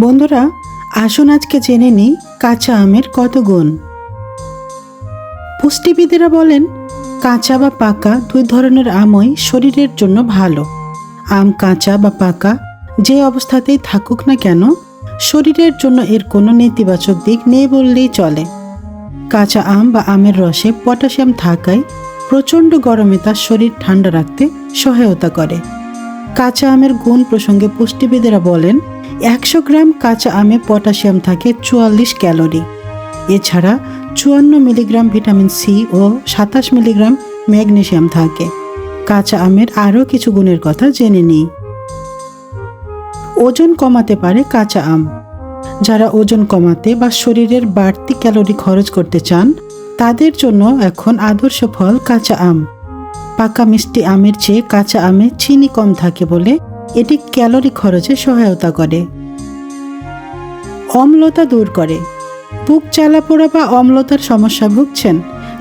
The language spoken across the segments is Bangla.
বন্ধুরা, আসুন আজকে জেনে নিই কাঁচা আমের কত গুণ। পুষ্টিবিদেরা বলেন, কাঁচা বা পাকা দুই ধরনের আমই শরীরের জন্য ভালো। আম কাঁচা বা পাকা যে অবস্থাতেই থাকুক না কেন, শরীরের জন্য এর কোনো নেতিবাচক দিক নেই বললেই চলে। কাঁচা আম বা আমের রসে পটাশিয়াম থাকায় প্রচণ্ড গরমে তার শরীর ঠান্ডা রাখতে সহায়তা করে। কাঁচা আমের গুণ প্রসঙ্গে পুষ্টিবিদেরা বলেন একশো গ্রাম কাঁচা আমে পটাশিয়াম থাকে চুয়াল্লিশ ক্যালোরি। এছাড়া চুয়ান্ন মিলিগ্রাম ভিটামিন সি ও সাতাশ মিলিগ্রাম ম্যাগনেশিয়াম থাকে। কাঁচা আমের আরও কিছু গুণের কথা জেনে নিই। ওজন কমাতে পারে কাঁচা আম। যারা ওজন কমাতে বা শরীরের বাড়তি ক্যালোরি খরচ করতে চান, তাদের জন্য এখন আদর্শ ফল কাঁচা আম। পাকা মিষ্টি আমের চেয়ে কাঁচা আমে চিনি কম থাকে বলে এটি ক্যালোরি খরচে সহায়তা করে। অম্লতা দূর করে। বুক জ্বালাপোড়া বা অম্লতার সমস্যা ভুগছেন,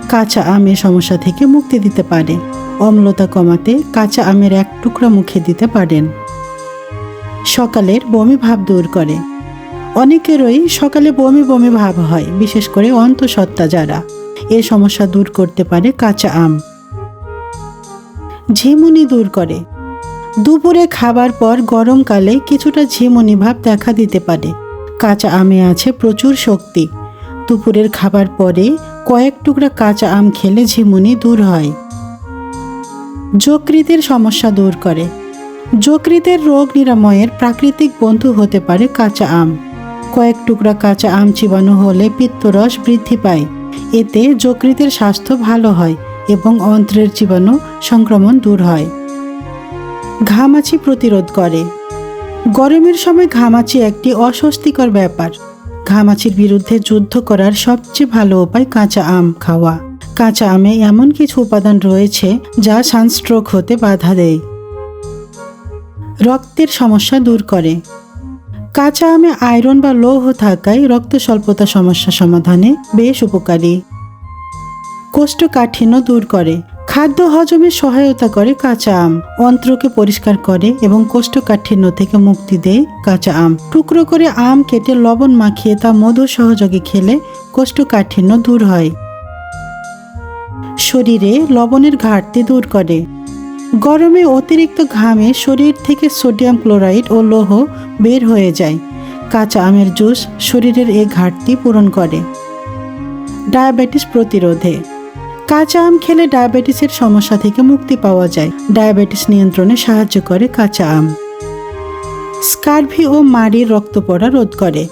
কাঁচা আম এ সমস্যা থেকে মুক্তি দিতে পারে। অম্লতা কমাতে কাঁচা আমের এক টুকরা মুখে দিতে পারেন। সকালের বমি ভাব দূর করে। অনেকেরই সকালে বমি বমি ভাব হয়, বিশেষ করে অন্তঃসত্ত্বা যারা। এ সমস্যা দূর করতে পারে কাঁচা আম। ঝিমুনি দূর করে। দুপুরে খাবার পর গরমকালে কিছুটা ঝিমুনি ভাব দেখা দিতে পারে। কাঁচা আমে আছে প্রচুর শক্তি। দুপুরের খাবার পরে কয়েক টুকরা কাঁচা আম খেলে ঝিমুনি দূর হয়। যকৃতের সমস্যা দূর করে। যকৃতের রোগ নিরাময়ের প্রাকৃতিক বন্ধু হতে পারে কাঁচা আম। কয়েক টুকরা কাঁচা আম চিবানো হলে পিত্তরস বৃদ্ধি পায়। এতে যকৃতের স্বাস্থ্য ভালো হয় এবং অন্ত্রের জীবাণু সংক্রমণ দূর হয়। ঘামাচি প্রতিরোধ করে। গরমের সময় ঘামাচি একটি অস্বস্তিকর ব্যাপার। ঘামাচির বিরুদ্ধে যুদ্ধ করার সবচেয়ে ভালো উপায় কাঁচা আম খাওয়া। কাঁচা আমে এমন কিছু উপাদান রয়েছে যা সানস্ট্রোক হতে বাধা দেয়। রক্তের সমস্যা দূর করে। কাঁচা আমে আয়রন বা লৌহ থাকায় রক্ত স্বল্পতা সমস্যা সমাধানে বেশ উপকারী। কোষ্ঠকাঠিন্য দূর করে। খাদ্য হজমে সহায়তা করে কাঁচা আম। অন্ত্রকে পরিষ্কার করে এবং কোষ্ঠকাঠিন্য থেকে মুক্তি দেয় কাঁচা আম। টুকরো করে আম কেটে লবণ মাখিয়ে তা মধু সহযোগে খেলে কোষ্ঠকাঠিন্য দূর হয়। শরীরে লবণের ঘাটতি দূর করে। গরমে অতিরিক্ত ঘামে শরীর থেকে সোডিয়াম ক্লোরাইড ও লৌহ বের হয়ে যায়। কাঁচা আমের জুস শরীরের এ ঘাটতি পূরণ করে। ডায়াবেটিস প্রতিরোধে। কাঁচা আম খেলে ডায়াবেটিসের সমস্যা থেকে মুক্তি পাওয়া যায়। ডায়াবেটিস নিয়ন্ত্রণে সাহায্য করে কাঁচা আম। স্কারভি ও মাড়ির রক্ত পড়া রোধ করে।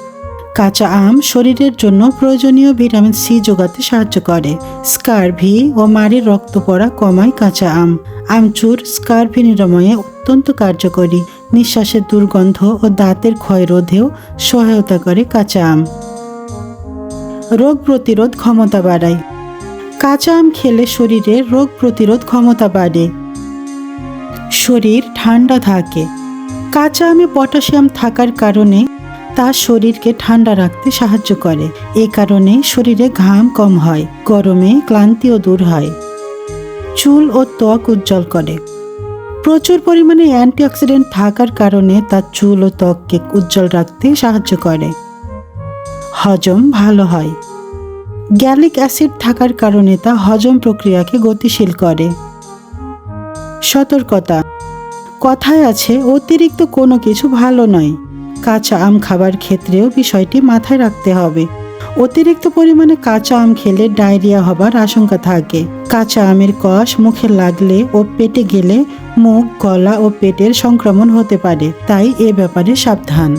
কাঁচা আম শরীরের জন্য প্রয়োজনীয় ভিটামিন সি যোগাতে সাহায্য করে। স্কারভি ও মাড়ির রক্ত পড়া কমায় কাঁচা আম। আমচুর স্কারভি নিরাময়ে অত্যন্ত কার্যকরী। নিঃশ্বাসের দুর্গন্ধ ও দাঁতের ক্ষয় রোধেও সহায়তা করে কাঁচা আম। রোগ প্রতিরোধ ক্ষমতা বাড়ায়। কাঁচা আম খেলে শরীরের রোগ প্রতিরোধ ক্ষমতা বাড়ে। শরীর ঠান্ডা থাকে। কাঁচা আমে পটাশিয়াম থাকার কারণে তা শরীরকে ঠান্ডা রাখতে সাহায্য করে। এ কারণে শরীরে ঘাম কম হয়, গরমে ক্লান্তিও দূর হয়। চুল ও ত্বক উজ্জ্বল করে। প্রচুর পরিমাণে অ্যান্টিঅক্সিডেন্ট থাকার কারণে তা চুল ও ত্বককে উজ্জ্বল রাখতে সাহায্য করে। হজম ভালো হয়। গ্যালিক অ্যাসিড থাকার কারণে তা হজম প্রক্রিয়াকে গতিশীল করে। সতর্কতা। কথায় আছে, অতিরিক্ত কোনো কিছু ভালো নয়। কাঁচা আম খাবার ক্ষেত্রেও বিষয়টি মাথায় রাখতে হবে। অতিরিক্ত পরিমাণে কাঁচা আম খেলে ডায়রিয়া হবার আশঙ্কা থাকে। কাঁচা আমের কষ মুখে লাগলে ও পেটে গেলে মুখ, গলা ও পেটের সংক্রমণ হতে পারে, তাই এ ব্যাপারে সাবধান।